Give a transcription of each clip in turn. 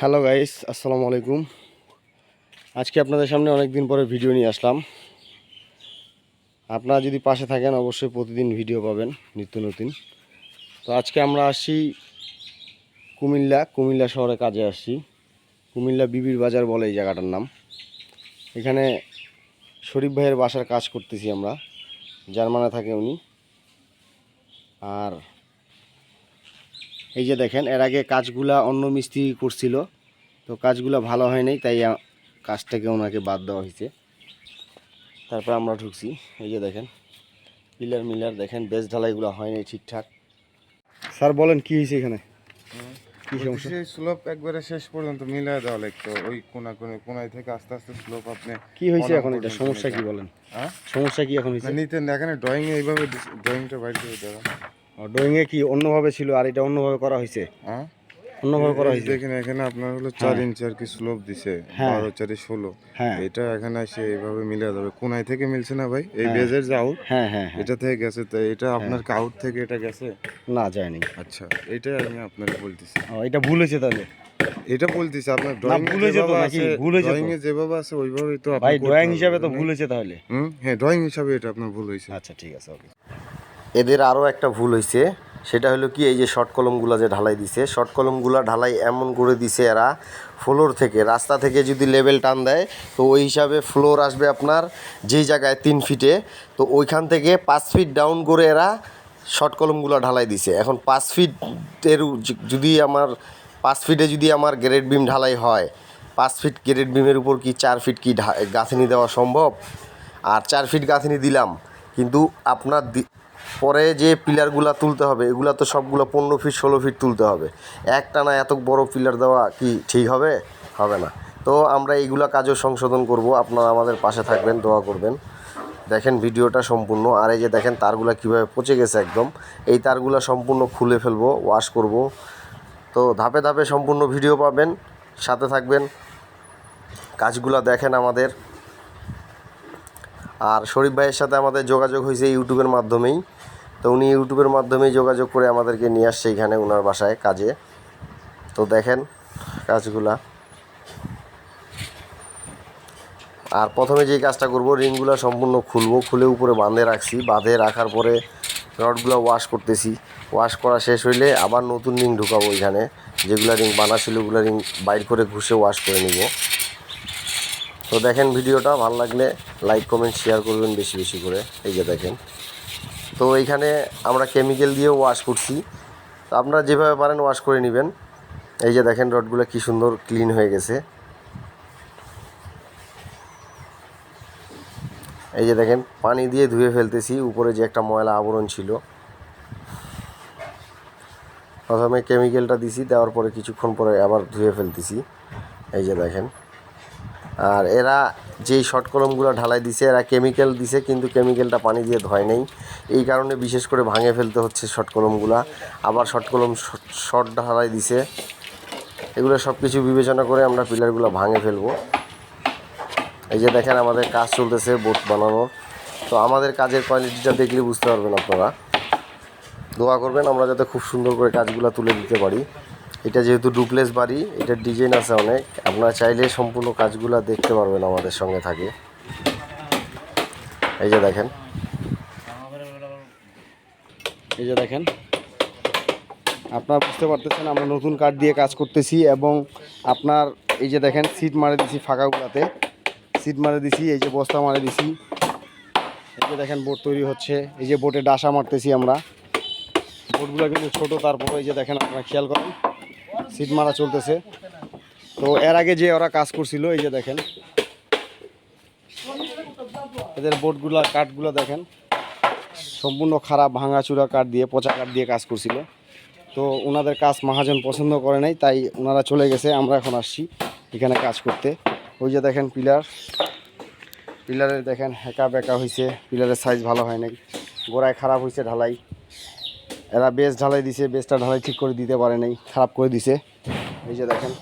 Hello guys আসসালামু আলাইকুম আজকে আপনাদের সামনে অনেক দিন পরে ভিডিও নিয়ে আসলাম। আপনারা যদি পাশে থাকেন, অবশ্যই প্রতিদিন ভিডিও পাবেন, নিত্য নতুন। তো আজকে আমরা আসছি কুমিল্লা কুমিল্লা শহরে কাজে আসছি। কুমিল্লা বিবির বাজার বলে এই জায়গাটার নাম। এখানে শরীফ ভাইয়ের বাসার কাজ করতেছি আমরা। জার্মানে থাকে উনি। আর এই যে দেখেন, এর আগে কাজগুলা অন্য মিস্ত্রি করছিল। তো কাজগুলো ভালো হয় নাই তাই কাজটাকে ওনাকে বাদ দেওয়া হয়েছে। তারপর আমরা ঢুকছি। এই যে দেখেন, পিলার মিলার দেখেন বেস ঢালাইগুলো হয় নাই ঠিকঠাক। স্যার, বলেন কি হয়েছে এখানে? কি সমস্যা? সেই স্লোপ একবারে শেষ পর্যন্ত দেওয়া লাগতো ওই কোনা কোনা কোনায় থেকে আস্তে আস্তে স্লোপ আপনি কি হয়েছে এখন এটা? সমস্যা কি বলেন? হ্যাঁ? সমস্যা কি এখন হয়েছে? এখানে ড্রয়িং এ এইভাবে ড্রয়িংটা বাইর করে দেওয়া। ড্রয়িংয়ে কি অন্যভাবে ছিল আর এটা অন্যভাবে করা হয়েছে? হ্যাঁ? অন্যভাবে করা হয়েছে। দেখেন এখানে আপনার হলো চার হ্যাঁ। ইঞ্চি আর কি স্লোপ দিছে হ্যাঁ। বারো চারি ষোলো। হ্যাঁ। এটা এখানে এসে এইভাবে মিলে যাবে। কোনায় থেকে মিলছে না ভাই? এই। বেজের যে আউট হ্যাঁ হ্যাঁ হ্যাঁ। এটা থেকে গেছে তো এটা আপনার আউট থেকে এটা গেছে? না যায়নি। আচ্ছা এটাই আমি আপনাকে বলতেছি। এটা ভুল হয়েছে তাহলে। এটা বলতেছি আপনার ড্রয়িং ভুল হয়েছে তো নাকি? ভুল হয়েছে ড্রয়িং এ যেভাবে আছে ওইভাবেই তো ভাই ড্রয়িং হিসাবে তো ভুল হয়েছে তাহলে। হুম? হ্যাঁ ড্রয়িং হিসাবে এটা আপনার ভুল হয়েছে। আচ্ছা ঠিক আছে ওকে এদের আরও একটা ভুল হয়েছে। সেটা হলো কি, এই যে শর্ট কলমগুলো যে ঢালাই দিছে শর্ট কলমগুলো ঢালাই এমন করে দিছে এরা ফ্লোর থেকে, রাস্তা থেকে যদি লেভেল টান দেয়, তো ওই হিসাবে ফ্লোর আসবে আপনার যেই জায়গায় তিন ফিটে তো ওইখান থেকে পাঁচ ফিট ডাউন করে এরা শর্ট কলমগুলো ঢালাই দিছে। এখন পাঁচ ফিটের যদি আমার, পাঁচ ফিটে যদি আমার গ্রেড বিম ঢালাই হয়, পাঁচ ফিট গ্রেড বিমের উপর কি চার ফিট কি গাঁথনি দেওয়া সম্ভব? আর চার ফিট গাঁথনি দিলাম, কিন্তু আপনার পরে যে পিলারগুলো তুলতে হবে, এগুলো তো সবগুলো পনেরো ফিট ষোলো ফিট তুলতে হবে। একটানা এত বড় পিলার দেওয়া কি ঠিক হবে? হবে না। তো আমরা এইগুলো কাজও সংশোধন করব, আপনারা আমাদের পাশে থাকবেন, দোয়া করবেন। দেখেন ভিডিওটা সম্পূর্ণ, আর এই যে দেখেন তারগুলো কীভাবে পচে গেছে একদম। এই তারগুলো সম্পূর্ণ খুলে ফেলব ওয়াশ করব। তো ধাপে ধাপে সম্পূর্ণ ভিডিও পাবেন, সাথে থাকবেন। কাজগুলো দেখেন আমাদের। আর শরীফ ভাইয়ের সাথে আমাদের যোগাযোগ হয়েছে ইউটিউবের মাধ্যমেই। তো উনি ইউটিউবের মাধ্যমেই যোগাযোগ করে আমাদেরকে নিয়ে আসছে এখানে ওনার বাসায় কাজে। তো দেখেন কাজগুলা। আর প্রথমে যেই কাজটা করব, রিংগুলো সম্পূর্ণ খুলবো। খুলে উপরে বাঁধে রাখছি। বাঁধে রাখার পরে রডগুলো ওয়াশ করতেছি। ওয়াশ করা শেষ হইলে আবার নতুন রিং ঢুকাবো ওইখানে যেগুলো রিং বানা ছিল, ওগুলো রিং বাইর করে ঘুষে ওয়াশ করে নিব। তো দেখেন ভিডিওটা, ভালো লাগলে লাইক কমেন্ট শেয়ার করবেন বেশি বেশি করে। এই যে দেখেন। তো এইখানে আমরা কেমিক্যাল দিয়ে ওয়াশ করছি। তো আপনারা যেভাবে পারেন ওয়াশ করে নেবেন। এই যে দেখেন রডগুলো কি সুন্দর ক্লিন হয়ে গেছে। এই যে দেখেন, পানি দিয়ে ধুয়ে ফেলতেছি। উপরে যে একটা ময়লা আবরণ ছিল। প্রথমে কেমিক্যালটা দিছি, দেওয়ার পরে কিছুক্ষণ পরে আবার ধুয়ে ফেলতেছি। এই যে দেখেন। আর এরা যেই শর্ট কলমগুলো ঢালাই দিছে, এরা কেমিক্যাল দিছে, কিন্তু কেমিক্যালটা পানি দিয়ে ধয় নেই। এই কারণে বিশেষ করে ভাঙে ফেলতে হচ্ছে শর্ট কলমগুলা আবার শর্ট কলম শর্ট ঢালাই দিছে। এগুলো সব কিছু বিবেচনা করে আমরা পিলারগুলো ভাঙে ফেলব। এই যে দেখেন আমাদের কাজ চলতেছে বোট বানানোর। তো আমাদের কাজের কোয়ালিটিটা দেখলে বুঝতে পারবেন আপনারা। দোয়া করবেন আমরা যাতে খুব সুন্দর করে কাজগুলো তুলে দিতে পারি। এটা যেহেতু ডুপ্লেস বাড়ি, এটার ডিজাইন আছে অনেক। আপনারা চাইলে সম্পূর্ণ কাজগুলো দেখতে পারবেন আমাদের সঙ্গে থাকে। এই যে দেখেন। এই যে দেখেন। আপনারা বুঝতে পারতেছেন, আমরা নতুন কাঠ দিয়ে কাজ করতেছি এবং আপনার এই যে দেখেন সিট মারে দিছি ফাঁকাগুলাতে সিট মারে দিছি, এই যে বস্তা মারে দিছি। এই যে দেখেন বোট তৈরি হচ্ছে। এই যে বোটে ডাসা মারতেছি আমরা। বোটগুলো কিন্তু ছোটো, তারপরে এই যে দেখেন, আপনারা খেয়াল করেন। সিট মারা চলতেছে। তো এর আগে যে ওরা কাজ করছিল, এই যে দেখেন। এদের বোটগুলা, কাঠগুলো দেখেন। সম্পূর্ণ খারাপ, ভাঙাচুরা কাঠ দিয়ে, পচা কাঠ দিয়ে কাজ করছিল। তো ওনাদের কাজ মহাজন পছন্দ করে নাই, তাই ওনারা চলে গেছে। আমরা এখন আসছি এখানে কাজ করতে। ওই যে দেখেন পিলার। পিলারে দেখেন হেঁকা বেঁকা হয়েছে পিলারের সাইজ ভালো হয় নাই। গোড়ায় খারাপ হয়েছে ঢালাই। এরা বেস ঢালাই দিছে বেসটা ঢালাই ঠিক করে দিতে পারে নাই, খারাপ করে দিছে। এই যে দেখেন।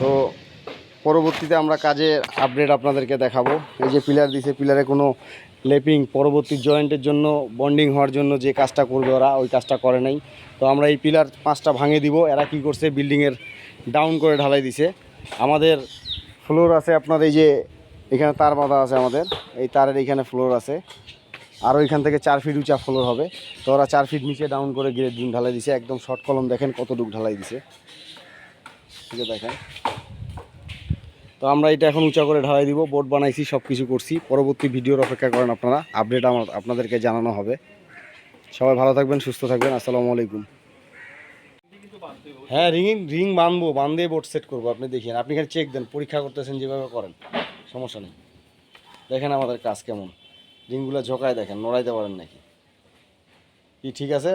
তো পরবর্তীতে আমরা কাজের আপডেট আপনাদেরকে দেখাবো। এই যে পিলার দিছে, পিলারে কোনো লেপিং, পরবর্তী জয়েন্টের জন্য বন্ডিং হওয়ার জন্য যে কাজটা করবে ওরা, ওই কাজটা করে নাই। তো আমরা এই পিলার পাঁচটা ভাঙে দিব, এরা কি করছে বিল্ডিংয়ের ডাউন করে ঢালাই দিছে। আমাদের ফ্লোর আছে আপনার এই যে এখানে তার বাঁধা আছে আমাদের। এই তারের এইখানে ফ্লোর আছে। আর ওইখান থেকে চার ফিট উঁচা ফ্লোর হবে। তো ওরা চার ফিট নিচে ডাউন করে গ্রেড ডিম ঢালাই দিছে। একদম শর্ট কলম দেখেন কতটুক ঢালাই দিছে। ঠিক আছে দেখেন। তো আমরা এটা এখন উঁচা করে ঢালাই দিব। বোর্ড বানাইছি সব কিছু করছি। পরবর্তী ভিডিওর অপেক্ষা করেন আপনারা। আপডেট আমার, আপনাদেরকে জানানো হবে। সবাই ভালো থাকবেন, সুস্থ থাকবেন। আসসালামু আলাইকুম। হ্যাঁ রিং রিং বাঁধবো বাঁধে বোর্ড সেট করব। আপনি দেখেন। আপনি এখানে চেক দেন। পরীক্ষা করতেছেন যেভাবে করেন। সমস্যা নেই। দেখেন আমাদের কাজ কেমন। ডিমগুলো ঝোঁকায় দেখেন, নড়াইতে পারেন নাকি? কি ঠিক আছে?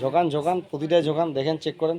ঝোকান ঝোকান, প্রতিটাই ঝোকান, দেখেন চেক করেন।